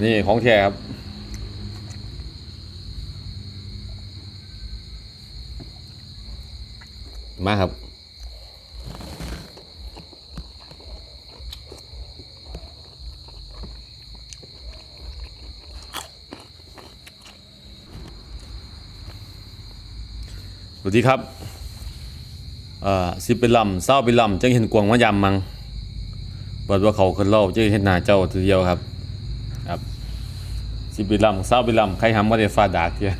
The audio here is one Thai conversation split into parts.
นนี้ของแท้ครับ มาครับสวัสดีครับเอ่อสิเป็นลำเศร้าเป็นลำจังเห็นกวางมะยำมังเปิดว่าเขาคนเล่าจังเห็นหน้าเจ้าทีเดียวครับ สิเป็นลำเศร้าเป็นลำใครหำว่าได้ฟาดากเทีย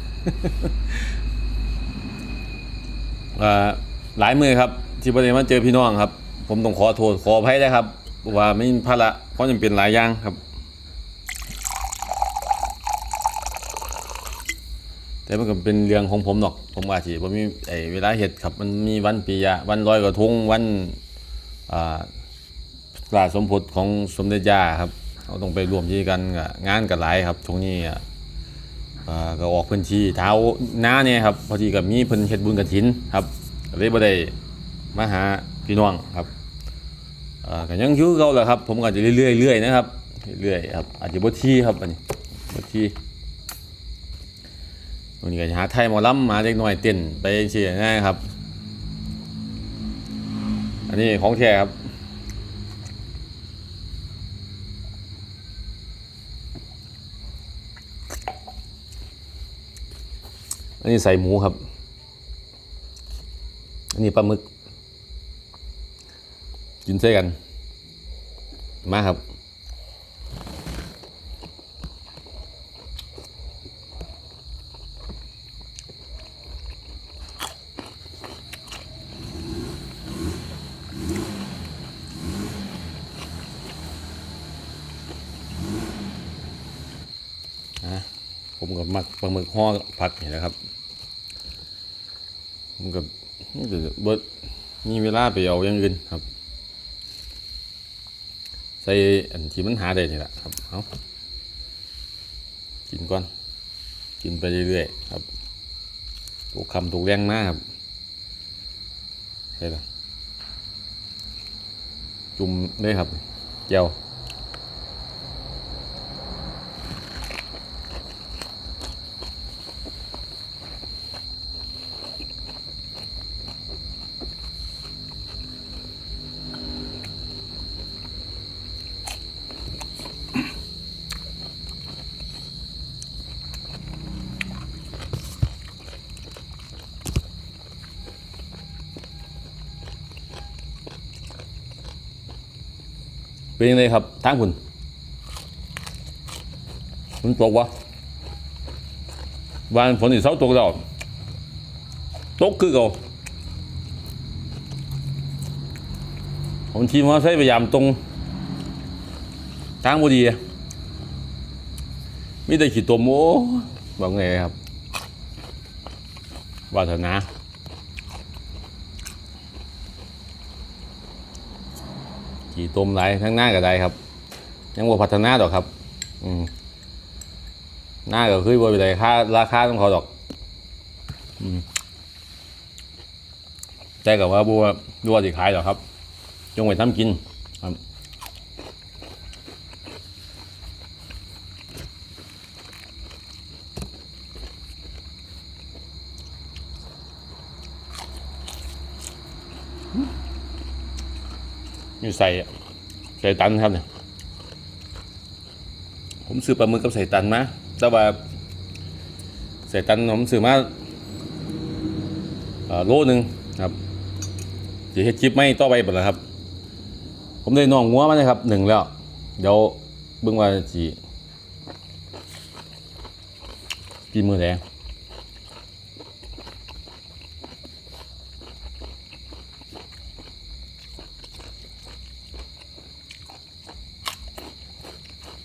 เอ่อหลายมือครับที่ประเด็นมาเจอพี่น้องครับ ผมต้องขอโทษขออภัยได้ครับ ว่าไม่มีภาระเพราะจำเป็นหลายอย่างครับ แต่มันก็เป็นเรื่องของผมหรอก ผมอาจจะผมมีไอ้เวลาเห็ดครับ มันมีวันปียะวันลอยกระทงวันอ่าลาสมพศของสมเด็จย่าครับ เราต้องไปรวมที่กันกับงานกับหลายครับช่วงนี้ก็ออกพื้นที่เท้าหน้าเนี่ยครับพอดีกับมีเพิ่นเฮ็ดบุญกฐินครับเลยบ่ได้มาหาพี่น้องครับอ่าก็ยังอยู่เก่าแหละครับ ผมก็จะเรื่อยๆเรื่อยนะครับเรื่อยครับอาจจะบ่ที่ครับอันนี้บ่ที่วันนี้ก็จะหาไทยหมอลำมาเล็กน้อยเต้นไปเชียร์ง่ายครับ อันนี้ของแท้ครับ อันนี้ใส่หมูครับ อันนี้ปลาหมึก กินเส้กัน มาครับ นะ ผมกับมักปลาหมึกห่อผักนี่แหละครับ ผมกับเดี๋ยวเบิดมีเวลาไปเอาอย่างอื่นครับ ใส่อันที่มันหาได้นี่แหละครับเอากินก่อน กินไปเรื่อยๆครับถูกคำถูกแรงมากครับใช่ละจุ่มเลยครับเจียว เป็นยังไงครับทางคุณมันตกวะวานฝนอีเสาตกแล้วตกคือเก่าผมทีมว่าใช้พยายามตรงทางบดีอะมีแต่ขีดตัวโมบอกไงครับวาสนา ขี่ตมไรทั้งหน้ากับใดครับ ยังว่าพัฒนาดอกครับ อืมหน้าก็คือบ่ไปได้ค่าราคาต้องเขาดอก อืมแต่กับว่าบัวบัวสิขายดอกครับ จงไว้ทำกินครับ อยู่ใส่ใส่ตันครับเนี่ยผมซื้อปลาหมึกกับใส่ตันมาแต่ว่าใส่ตันผมซื้อมาโลหนึ่งครับจะเฮ็ดคลิปไม่ต่อไปหมดแล้วครับ ผมได้น้องงัวมาเลยครับหนึ่งแล้ว เดี๋ยวเบิ่งว่าจีกินมือแดง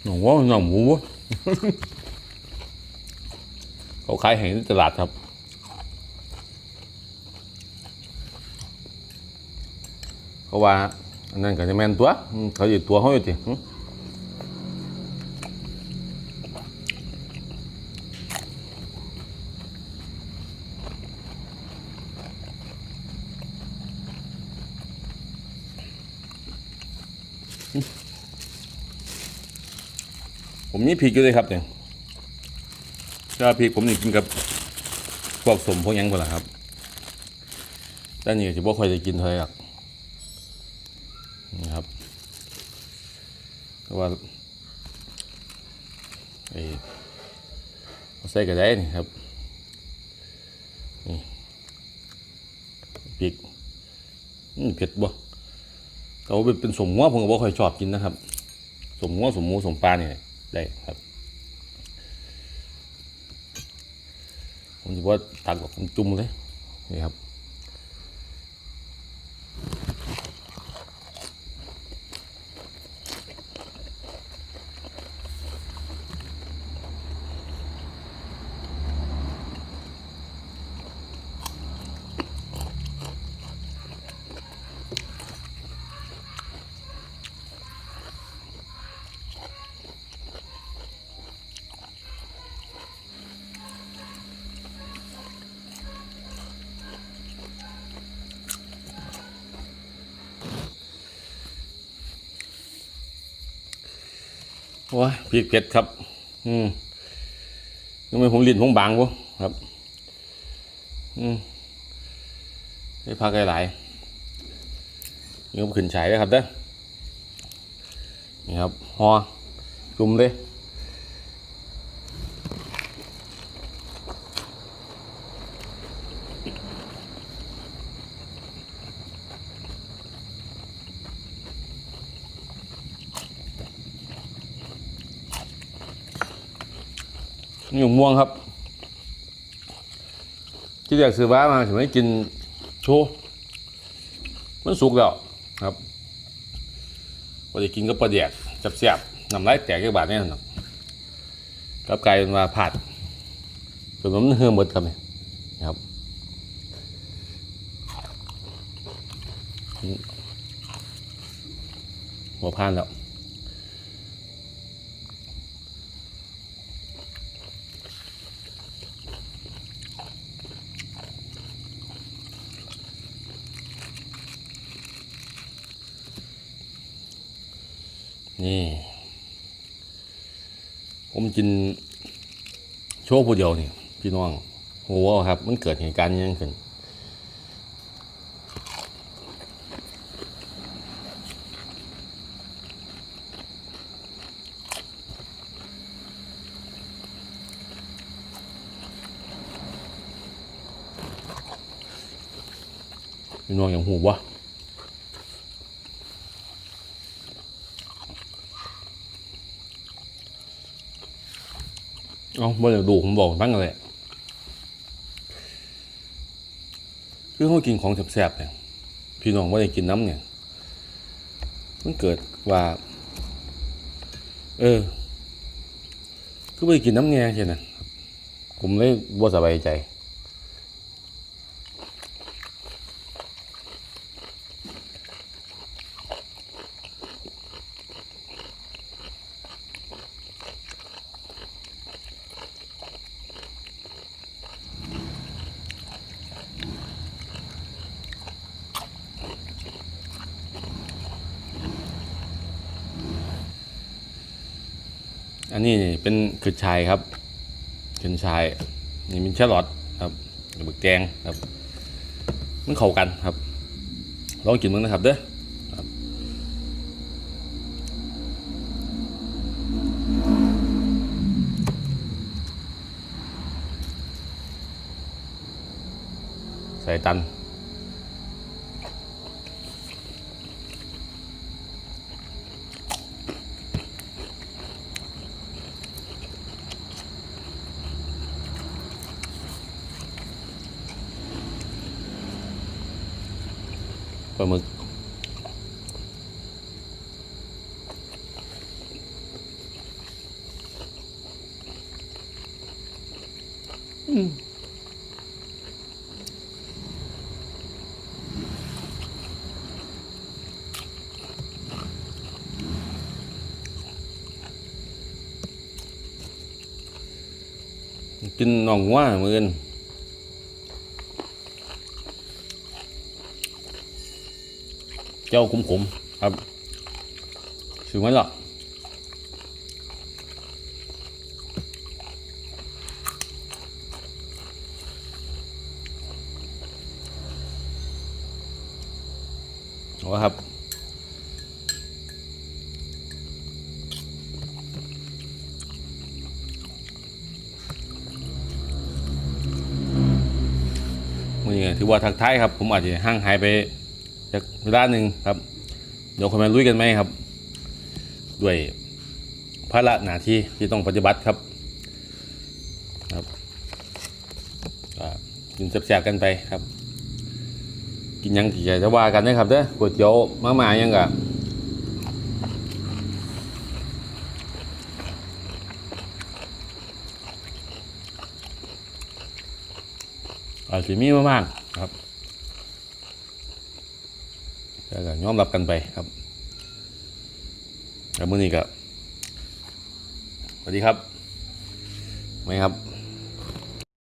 น้องวัวน้องหมูเขาขายแห่งตลาดครับเขาว่าอันนั้นก็จะแม่นตัว เขาอยู่ตัวเขาอยู่ติหึโผมมีพริกอยู่เลยครับเนี่ยก็พริกผมนี่กินกับพวกสมพวกยังก่อนละครับแต่นี่จะบ่ค่อยได้กินเท่าไหร่นี่ครับเพราะว่าไอ้เอใส่กระได้นี่ครับนี่พริกอืมเผ็ดบ่แต่ว่าเป็นสมงัวผมก็บ่ค่อยชอบกินนะครับ สมงัวสมหมูสมปลาเนี่ย ได้ครับ ผมจะว่าตักแบบจุ่มเลยนี่ครับ ว้าพริกเผ็ดครับ อืมยังไม่ผมลิ้นผมบางวะครับ อืมได้พักหลายๆนี่ก็ขึ้นฉายแลยครับเด้อนี่ครับหอจุ่มเลย นี่ม่วงครับ ที่อยากซื้อบ้ามาถึงไม่กินโชว์มันสุกแล้วครับพอจะกินก็ปลาแดกจับเสียบน้ำลายแตกกี่บาทเนี่ยนะกับกลายเป็นมาผัดจนมันเฮือหมดครับนี่ครับหัวพานแล้ว นี่ ผมกินโชว์ผู้เดียวนี่พี่น้องโหครับ มันเกิดเหตุการณ์ยังขึ้นพี่น้องอย่างหูวะ เอาบ่ได้ดูผมบอกตั้งเลยคือเขากินของแสบๆเนี่ยพี่น้องว่าได้กินน้ำเนี่ย มันเกิดว่า เออ คือไม่ได้กินน้ำแง่ใช่ไหมผมเลยบ่สบายใจ อันนี้เป็นคือชายครับคือชาย นี่เป็นแครอทครับกับแกงครับ มันเข้ากันครับ ลองกินมั้งนะครับเด้อใส่ตัน ปลาหมึกกิน จ้าขมขมครับถึงไว้หรอโอ้ครับนี่ถือว่าทักทายครับ ผมอาจจะห่างหายไป จากเวลาหนึ่งครับ เดี๋ยวคอมเมนต์ลุยกันไหมครับ ด้วยภาระหน้าที่ที่ต้องปฏิบัติครับครับกินแซ่บๆกันไปครับ กินยังที่จะว่ากันนะครับเด้อก๋วยเตี๋ยวมาม่ายังกะอาจจะมีมามากครับ ก็ยอมรับกันไปครับแล้วมื้อนี้ก็สวัสดีครับไหมครับ